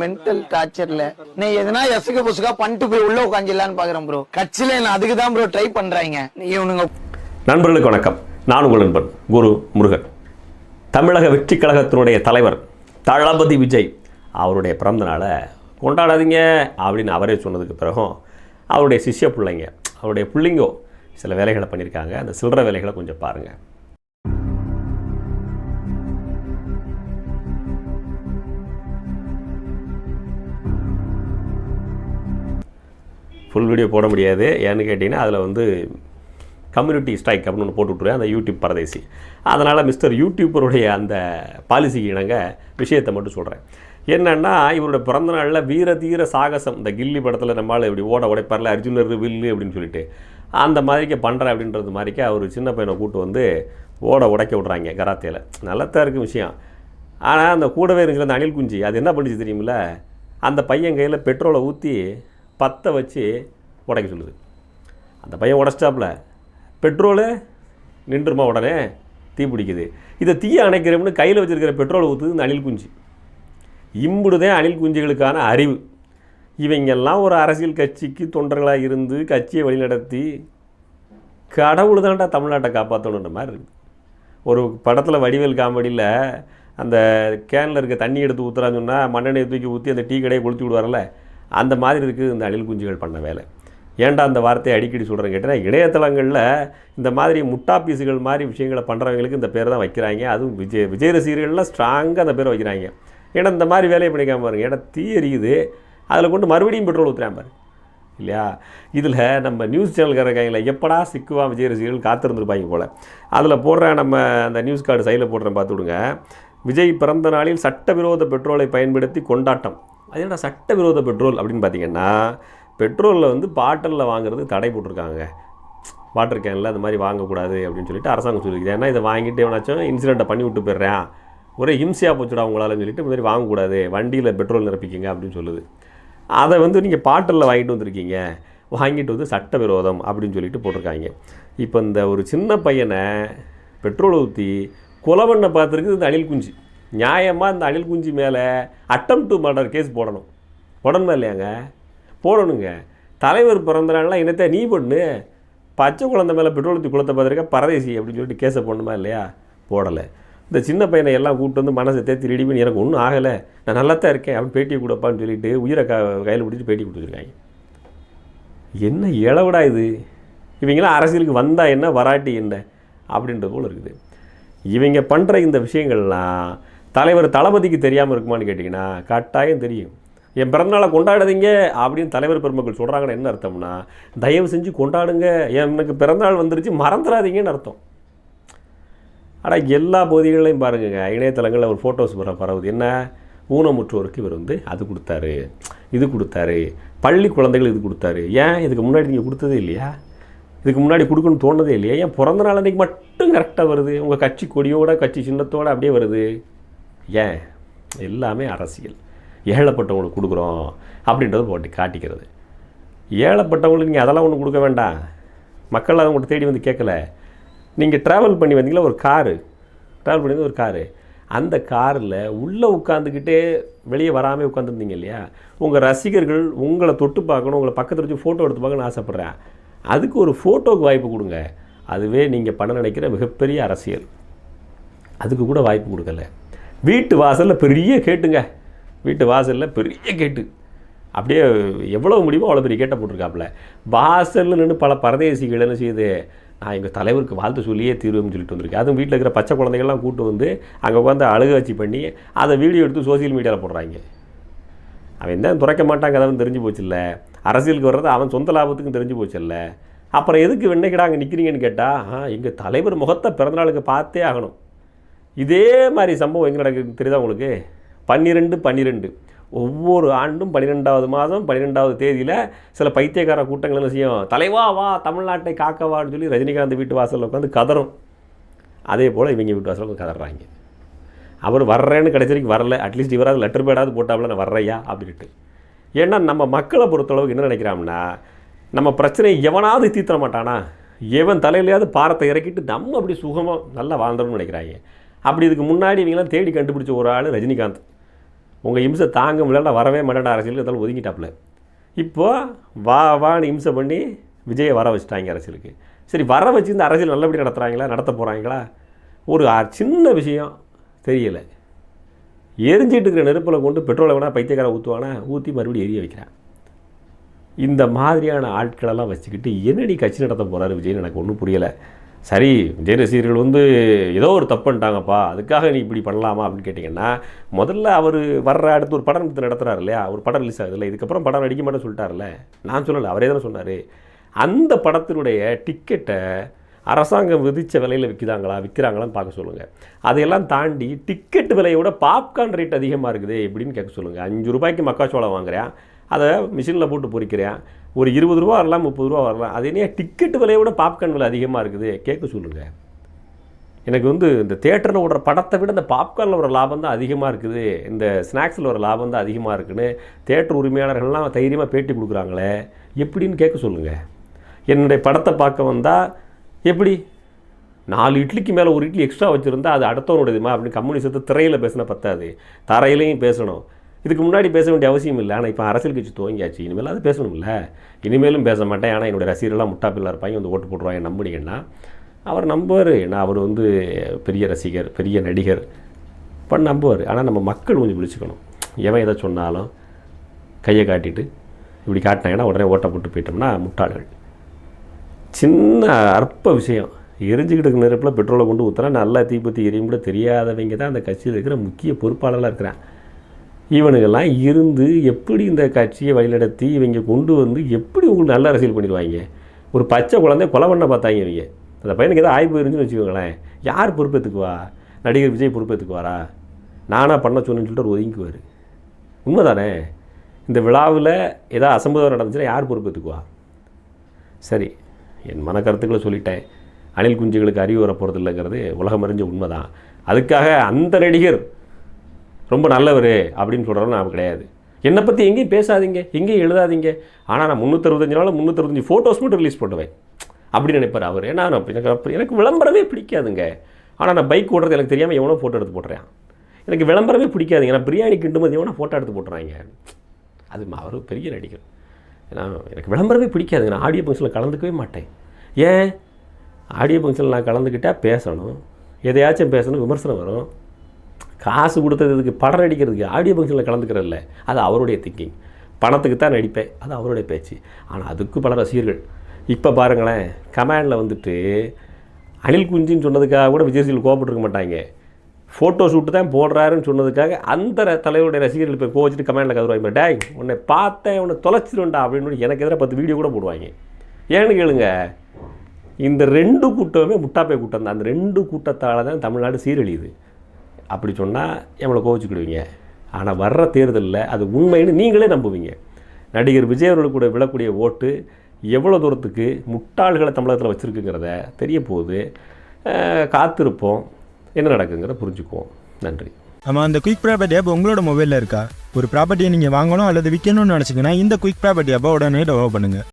Mental டார்ச்சர்ல நீ எதனா எசுக புசுகா பண்ணிட்டு போய் உள்ள உட்காந்துலான்னு பாக்குறேன் ப்ரோ கட்சியில என்ன அதுக்கு தான் ப்ரோ ட்ரை பண்றாங்க. நீ இவனுங்க நண்பர்களுக்கு வணக்கம். நான் உங்கள் நண்பன் குரு முருகன். தமிழக வெற்றி கழகத்தினுடைய தலைவர் தளபதி விஜய் அவருடைய பிறந்த நாளை கொண்டாடாதீங்க அப்படின்னு அவரே சொன்னதுக்கு பிறகும் அவருடைய சிஷ்ய பிள்ளைங்க அவருடைய பிள்ளைங்கோ சில வேலைகளை பண்ணியிருக்காங்க. அந்த சில்லற வேலைகளை கொஞ்சம் பாருங்கள் ஃபுல் வீடியோ போட முடியாது. ஏன்னு கேட்டிங்கன்னா அதில் வந்து கம்யூனிட்டி ஸ்ட்ரைக் அப்படின்னு ஒன்று போட்டு விட்ருவேன் அந்த யூடியூப் பரதேசி. அதனால் மிஸ்டர் யூடியூபருடைய அந்த பாலிசிக்கு இணங்க விஷயத்தை மட்டும் சொல்கிறேன் என்னென்னா இவருடைய பிறந்த நாளில் வீர தீர சாகசம் இந்த கில்லி படத்தில் நம்மளால் இப்படி ஓட உடைப்பார்ல அர்ஜுனர் வில்லு அப்படின்னு சொல்லிட்டு அந்த மாதிரிக்கு பண்ணுறேன் அப்படின்றது மாதிரிக்கு அவர் சின்ன பையனை கூட்டு வந்து ஓட உடைக்க விட்றாங்க கராத்தேயில் நல்லத்தான் இருக்கும் விஷயம். ஆனால் அந்த கூடவே இருக்கிற அந்த அணில் குஞ்சு அது என்ன பண்ணிச்சு தெரியுமில்ல? அந்த பையன் கையில் பெட்ரோலை ஊற்றி பற்ற வச்சு உடைக்க சொல்லுது. அந்த பையன் உடச்சிட்டாப்புல. பெட்ரோலு நின்றுமா உடனே? தீ பிடிக்குது. இதை தீயை அணைக்கிறோம்னு கையில் வச்சிருக்கிற பெட்ரோல் ஊற்றுது இந்த அணில் குஞ்சு. இம்புடுதே அணில் குஞ்சுகளுக்கான அறிவு. இவங்கெல்லாம் ஒரு அரசியல் கட்சிக்கு தொண்டர்களாக இருந்து கட்சியை வழிநடத்தி கடவுள் தான்டா தமிழ்நாட்டை காப்பாற்றணுன்ற மாதிரி இருக்குது ஒரு படத்தில் வடிவேல் காமெடியில் அந்த கேனில் இருக்க தண்ணி எடுத்து ஊற்றுறான்னு சொன்னால் மண்ணெண்ணெய் தூக்கி ஊற்றி அந்த டீ கடையை கொளுத்தி விடுவார்ல அந்த மாதிரி இருக்குது இந்த அணில் குஞ்சுகள் பண்ண வேலை. ஏன்டா அந்த வார்த்தையை அடிக்கடி சொல்கிறேன் கேட்டால் இணையதளங்களில் இந்த மாதிரி முட்டா பீஸுகள் மாதிரி விஷயங்களை பண்ணுறவங்களுக்கு இந்த பேர் தான் வைக்கிறாங்க. அதுவும் விஜய் விஜய் ரசிகர்கள்லாம் ஸ்ட்ராங்காக அந்த பேர் வைக்கிறாங்க. ஏன்னா இந்த மாதிரி வேலையை பண்ணிக்காம பாருங்க. ஏன்னா தீ எரியுது. அதில் கொண்டு மறுபடியும் பெட்ரோல் ஊற்றுறான் பாரு. இல்லையா? இதில் நம்ம நியூஸ் சேனல்கார கையில் எப்படா சிக்குவா விஜய் ரசிகர்கள் காத்திருந்துருப்பாங்க போல். அதில் போடுற நம்ம அந்த நியூஸ் கார்டு சைடில் போடுறேன் பார்த்து விடுங்க. விஜய் பிறந்த நாளில் சட்டவிரோத பெட்ரோலை பயன்படுத்தி கொண்டாட்டம். அது என்ன சட்டவிரோத பெட்ரோல் அப்படின்னு பார்த்தீங்கன்னா பெட்ரோலில் வந்து பாட்டிலில் வாங்குறது தடை போட்டிருக்காங்க. வாட்டர் கேனில் அந்த மாதிரி வாங்கக்கூடாது அப்படின்னு சொல்லிட்டு அரசாங்கம் சொல்லியிருக்குது ஏன்னா இதை வாங்கிட்டு எவனாச்சும் இன்சிடெண்ட்டை பண்ணி விட்டு போயிடுறேன் ஒரே ஹிம்சையாக போச்சுடா உங்களாலன்னு சொல்லிட்டு இந்த மாதிரி வாங்கக்கூடாது. வண்டியில் பெட்ரோல் நிரப்பிக்கிங்க அப்படின்னு சொல்லுது. அதை வந்து நீங்கள் பாட்டிலில் வாங்கிட்டு வந்திருக்கீங்க. வாங்கிட்டு வந்து சட்டவிரோதம் அப்படின்னு சொல்லிட்டு போட்டிருக்காங்க. இப்போ இந்த ஒரு சின்ன பையனை பெட்ரோல் ஊற்றி கொலை பண்ண இந்த அணில் குஞ்சு. நியாயமாக இந்த அணில் குஞ்சு மேலே அட்டம் டு மர்டர் கேஸ் போடணும். போடணுமா இல்லையாங்க? போடணுங்க. தலைவர் பிறந்த நாள்லாம் என்னத்தை நீ பண்ணு. பச்சை குழந்தை மேலே பெட்ரோல் ஊற்றி குளத்தை பார்த்துருக்க பரதேசி அப்படின்னு சொல்லிட்டு கேஸை போடணுமா இல்லையா? போடலை. இந்த சின்ன பையனை எல்லாம் கூப்பிட்டு வந்து மனசை தேத்தி ரெடி பண்ணி எனக்கு ஒன்றும் ஆகலை. நான் நல்லா தான் இருக்கேன் அப்படின்னு பேட்டி கொடுப்பான்னு சொல்லிட்டு உயிரை க கையில் பிடிச்சி பேட்டி கொடுத்துருக்காங்க. என்ன இளவடா இது? இவங்களாம் அரசியலுக்கு வந்தால் என்ன வராட்டி என்ன? அப்படின்றது போல் இருக்குது. இவங்க பண்ணுற இந்த விஷயங்கள்லாம் தலைவர் தளபதிக்கு தெரியாமல் இருக்குமான்னு கேட்டிங்கன்னா கட்டாயம் தெரியும். என் பிறந்தநாளை கொண்டாடுதீங்க அப்படின்னு தலைவர் பெருமக்கள் சொல்கிறாங்கன்னு என்ன அர்த்தம்னா தயவு செஞ்சு கொண்டாடுங்க. எனக்கு பிறந்தநாள் வந்துருச்சு மறந்துடாதீங்கன்னு அர்த்தம். ஆனால் எல்லா பகுதிகளையும் பாருங்கங்க. இணையதளங்களில் ஒரு ஃபோட்டோஸ் வர பரவுது. என்ன? ஊனமுற்றோருக்கு இவர் வந்து அது கொடுத்தாரு இது கொடுத்தாரு பள்ளி குழந்தைகள் இது கொடுத்தாரு. ஏன்? இதுக்கு முன்னாடி நீங்கள் கொடுத்ததே இல்லையா? இதுக்கு முன்னாடி கொடுக்கணும்னு தோணுதே இல்லையா? ஏன் பிறந்த நாள் அன்றைக்கி மட்டும் கரெக்டாக வருது? உங்கள் கட்சி கொடியோட கட்சி சின்னத்தோடு அப்படியே வருது. ஏன்? எல்லாமே அரசியல். ஏழைப்பட்டவங்களுக்கு கொடுக்குறோம் அப்படின்றத போட்டு காட்டிக்கிறது. ஏழைப்பட்டவங்களுக்கு நீங்கள் அதெல்லாம் ஒன்று கொடுக்க வேண்டாம். மக்கள் அதை உங்கள்கிட்ட தேடி வந்து கேட்கல. நீங்கள் ட்ராவல் பண்ணி வந்தீங்களா? ஒரு காரு ட்ராவல் பண்ணி வந்து ஒரு காரு அந்த காரில் உள்ளே உட்காந்துக்கிட்டே வெளியே வராமல் உட்காந்துருந்தீங்க இல்லையா? உங்கள் ரசிகர்கள் உங்களை தொட்டு பார்க்கணும் உங்களை பக்கத்தில் வச்சு ஃபோட்டோ எடுத்து பார்க்கணும்னு ஆசைப்பட்றேன். அதுக்கு ஒரு ஃபோட்டோக்கு வாய்ப்பு கொடுங்க. அதுவே நீங்கள் பண்ண நினைக்கிற மிகப்பெரிய அரசியல். அதுக்கு கூட வாய்ப்பு கொடுக்கல. வீட்டு வாசலில் பெரிய கேட்டுங்க. வீட்டு வாசலில் பெரிய கேட்டு. அப்படியே எவ்வளோ முடியுமோ அவ்வளோ பெரிய கேட்டை போட்டிருக்காப்புல. வாசலில் நின்று பல பரதேசிகள் என்ன செய்யுது? நான் எங்கள் தலைவருக்கு வாழ்த்து சொல்லியே தீர்வுன்னு சொல்லிட்டு வந்திருக்கேன். அதுவும் வீட்டில் இருக்கிற பச்சை குழந்தைகள்லாம் கூட்டு வந்து அங்கே உட்காந்து அழுக வச்சு பண்ணி அதை வீடியோ எடுத்து சோசியல் மீடியாவில் போடுறாங்க. அவன் தான் துறைக்க மாட்டாங்க அதான் தெரிஞ்சு போச்சுல்ல. அரசியலுக்கு வர்றது அவன் சொந்த லாபத்துக்கும் தெரிஞ்சு போச்சுல்ல. அப்புறம் எதுக்கு வெண்ணைக்கடா அங்கே நிற்கிறீங்கன்னு கேட்டால் ஆ எங்கள் தலைவர் முகத்தை பிறந்தநாளுக்கு பார்த்தே ஆகணும். இதே மாதிரி சம்பவம் எங்கே நடக்குது தெரியுதா உங்களுக்கு? பன்னிரெண்டு பன்னிரெண்டு. ஒவ்வொரு ஆண்டும் பன்னிரெண்டாவது மாதம் பன்னிரெண்டாவது தேதியில் சில பைத்தியக்கார கூட்டங்கள் என்ன செய்யும்? தலைவா வா தமிழ்நாட்டை காக்கவான்னு சொல்லி ரஜினிகாந்த் வீட்டு வாசலில் உட்காந்து கதறும். அதே போல் இவங்க வீட்டு வாசலில் உட்காந்து கதறாங்க. அவர் வர்றேன்னு கடைசி வரைக்கும் வரல. அட்லீஸ்ட் இவராது லெட்டர் பேடாவது போட்டாப்புல நான் வர்றையா? அப்படின்ட்டு ஏன்னா நம்ம மக்களை பொறுத்தளவுக்கு என்ன நினைக்கிறாங்கன்னா நம்ம பிரச்சனையை எவனாவது தீர்த்திட மாட்டானா? எவன் தலையிலையாவது பாரத்தை இறக்கிட்டு நம்ம அப்படி சுகமாக நல்லா வாழ்ந்தோம்னு நினைக்கிறாங்க. அப்படி இதுக்கு முன்னாடி இவங்களாம் தேடி கண்டுபிடிச்ச ஒரு ஆள் ரஜினிகாந்த். உங்கள் இம்சை தாங்க முடியல வரவே மாட்டேன் அரசியலுக்கு அதெல்லாம் ஒதுங்கிட்டாப்புல. இப்போது வா வான்னு இம்சை பண்ணி விஜயை வர வச்சுட்டாங்க அரசியலுக்கு. சரி வர வச்சு இந்த அரசியல் நல்லபடியாக நடத்துகிறாங்களா நடத்த போகிறாங்களா ஒரு அ- சின்ன விஷயம் தெரியல. எரிஞ்சிட்டு இருக்கிற நெருப்பில் கொண்டு பெட்ரோலை வேணால் பைத்தியக்காரன் ஊற்றுவானா ஊற்றி மறுபடியும் எரிய வைக்கிறான் இந்த மாதிரியான ஆட்களெல்லாம் வச்சுக்கிட்டு என்னடி கட்சி நடத்த போகிறாரு விஜய்னு எனக்கு ஒன்றும் புரியலை. சரி விஜய் ரசிகர்கள் வந்து ஏதோ ஒரு தப்பு பண்ணிட்டாங்கப்பா அதுக்காக நீ இப்படி பண்ணலாமா அப்படின்னு கேட்டிங்கன்னா முதல்ல அவர் வர்ற அடுத்து ஒரு படம் எடுத்து நடத்துறாரு இல்லையா? ஒரு படம் ரிலீஸ் ஆகுதுல்ல இதுக்கப்புறம் படம் நடிக்க மாட்டேன்னு சொல்லிட்டார்ல நான் சொல்லலை அவரே தானே சொன்னார். அந்த படத்தினுடைய டிக்கெட்டை அரசாங்கம் விதித்த விலையில் விற்கிறாங்களா விற்கிறாங்களான்னு பார்க்க சொல்லுங்கள் அதையெல்லாம் தாண்டி டிக்கெட் விலையோட பாப்கார்ன் ரேட் அதிகமாக இருக்குது எப்படின்னு கேட்க சொல்லுங்கள் அஞ்சு ரூபாய்க்கு மக்காச்சோளம் வாங்குறேன் அதை மிஷினில் போட்டு பொறிக்கிறேன் ஒரு இருபது ரூபா வரலாம் முப்பது ரூபா வரலாம். அது என்ன டிக்கெட் விலையோட பாப்கார்ன் விலை அதிகமாக இருக்குது. கேட்க சொல்லுங்கள் எனக்கு வந்து இந்த தேட்டரில் ஓடுற படத்தை விட இந்த பாப்கார்னில் வர லாபம் தான் அதிகமாக இருக்குது. இந்த ஸ்நாக்ஸில் வர லாபம் தான் அதிகமாக இருக்குன்னு தேட்டர் உரிமையாளர்கள்லாம் தைரியமாக பேட்டி கொடுக்குறாங்களே. எப்படின்னு கேட்க சொல்லுங்கள் என்னுடைய படத்தை பார்க்க வந்தால் எப்படி? நாலு இட்லிக்கு மேலே ஒரு இட்லி எக்ஸ்ட்ரா வச்சுருந்தா அது அடுத்தவனுடையதுமா? அப்படின்னு கம்யூனிசத்தை திரையில் பேசினா பத்தாது. தரையிலையும் பேசணும். இதுக்கு முன்னாடி பேச வேண்டிய அவசியம் இல்லை. ஆனால் இப்போ அரசியல் கட்சி துவங்கியாச்சு. இனிமேல் அது பேசணும்ல. இனிமேலும் பேச மாட்டேன். ஆனால் என்னுடைய ரசிகர்கள்லாம் முட்டாப்பில்லா இருப்பாங்க. வந்து ஓட்டு போட்டுருவாங்க. நம்புனீங்கன்னா அவர் நம்புவார். ஏன்னா அவர் வந்து பெரிய ரசிகர் பெரிய நடிகர். பண்ண நம்புவார். ஆனால் நம்ம மக்கள் கொஞ்சம் விழிச்சுக்கணும் எவன் எதை சொன்னாலும் கையை காட்டிட்டு இப்படி காட்டினாங்கன்னா உடனே ஓட்ட போட்டு போயிட்டோம்னா முட்டாள்கள். சின்ன அற்ப விஷயம். எரிஞ்சுக்கிட்டு இருக்கிற நெருப்பில் பெட்ரோலை கொண்டு ஊற்றுனா நல்லா தீப்பத்தி எரியும் கூட தெரியாதவங்க தான் அந்த கட்சியில் இருக்கிற முக்கிய பொறுப்பாளராக இருக்கிறான் இவனுங்கெல்லாம் இருந்து எப்படி இந்த கட்சியை வழிநடத்தி இவங்க கொண்டு வந்து எப்படி உங்களுக்கு நல்ல அரசியல் பண்ணிடுவாங்க? ஒரு பச்சை குழந்தை கொலை பண்ண பார்த்தாங்க இவங்க. அந்த பையனுக்கு ஏதோ ஆய்வு இருந்துச்சுன்னு வச்சுக்கோங்களேன். யார் பொறுப்பேற்றுக்குவா நடிகர் விஜய் பொறுப்பேற்றுக்குவாரா நானாக பண்ண சொன்னேன்னு சொல்லிட்டு அவர் ஒதுங்கிக்குவார். உண்மைதானே? இந்த விழாவில் ஏதாவது அசம்பதம் நடந்துச்சுன்னா யார் பொறுப்பேற்றுக்குவா சரி என் மன கருத்துக்களை சொல்லிட்டேன். அணில் குஞ்சுகளுக்கு அறிவு வர போகிறது இல்லைங்கிறது உலகம் அறிஞ்ச உண்மை தான் அதுக்காக அந்த நடிகர் ரொம்ப நல்லவர் அப்படின்னு சொல்கிறவங்க நாம் கிடையாது. என்னை பற்றி எங்கேயும் பேசாதீங்க எங்கேயும் எழுதாதீங்க. ஆனால் நான் முந்நூற்றறுபத்தஞ்சு நாள் முந்நூற்றறுபத்தஞ்சு ஃபோட்டோஸ் மட்டும் ரிலீஸ் பண்ணுவேன் அப்படி நினைப்பார் அவர். ஏன்னா நான் எனக்கு எனக்கு விளம்பரமே பிடிக்காதுங்க. ஆனால் நான் பைக் ஓடுறது எனக்கு தெரியாமல் எவனோ ஃபோட்டோ எடுத்து போட்டுறேன். எனக்கு விளம்பரமே பிடிக்காதுங்க. நான் பிரியாணி கிண்டும்போது எவனோ ஃபோட்டோ எடுத்து போட்டுறாங்க. அது அவர் பெரிய நடிகர். ஏன்னா எனக்கு விளம்பரமே பிடிக்காதுங்க. நான் ஆடியோ ஃபங்க்ஷனில் கலந்துக்கவே மாட்டேன். ஏன்? ஆடியோ ஃபங்க்ஷனில் நான் கலந்துக்கிட்டால் பேசணும். எதையாச்சும் பேசணும் விமர்சனம் வரும். காசு கொடுத்ததுக்கு படம் நடிக்கிறதுக்கு. ஆடியோ ஃபங்க்ஷனில் கலந்துக்கிறதில்ல அது அவருடைய திங்கிங் பணத்துக்கு தான் நடிப்பேன். அது அவருடைய பேச்சு. ஆனால் அதுக்கு பல ரசிகர்கள். இப்போ பாருங்களேன் கமாண்டில் வந்துட்டு அனில் குஞ்சின்னு சொன்னதுக்காக கூட விஜயசீல் சேதுபதி கோபப்பட்டிருக்க மாட்டாங்க. ஃபோட்டோ ஷூட்டு தான் போடுறாருன்னு சொன்னதுக்காக அந்த தலைவருடைய ரசிகர்கள் இப்போ கோவச்சிட்டு கமெண்டில் கதுவாங்க டேய் உன்னை பார்த்தேன் உன்னை தொலைச்சிருவேன்டா அப்படின்னு எனக்கு எதிராக பத்து வீடியோ கூட போடுவாங்க. ஏன்னு கேளுங்க இந்த ரெண்டு கூட்டமே முட்டாப்பை கூட்டம் தான். அந்த ரெண்டு கூட்டத்தால் தான் தமிழ்நாடு சீரழியுது. அப்படி சொன்னால் எவ்வளோ கோவிச்சுக்கிடுவீங்க. ஆனால் வர்ற தேர்தலில் அது உண்மைன்னு நீங்களே நம்புவீங்க. நடிகர் விஜய் அவர்களுக்கு கூட விழக்கூடிய ஓட்டு எவ்வளோ தூரத்துக்கு முட்டாள்களை தமிழகத்தில் வச்சுருக்குங்கிறத தெரிய போகுது காத்திருப்போம். என்ன நடக்குங்கிறத புரிஞ்சுக்குவோம். நன்றி. ஆமாம் அந்த குயிக் ப்ராப்பர்ட்டி ஆப் உங்களோட மொபைலில் இருக்கா? ஒரு ப்ராப்பர்ட்டியை நீங்கள் வாங்கணும் அல்லது விற்கணும்னு நினச்சிங்கன்னா இந்த குயிக் ப்ராப்பர்ட்டி ஆப்பை உடனே டெவலப் பண்ணுங்கள்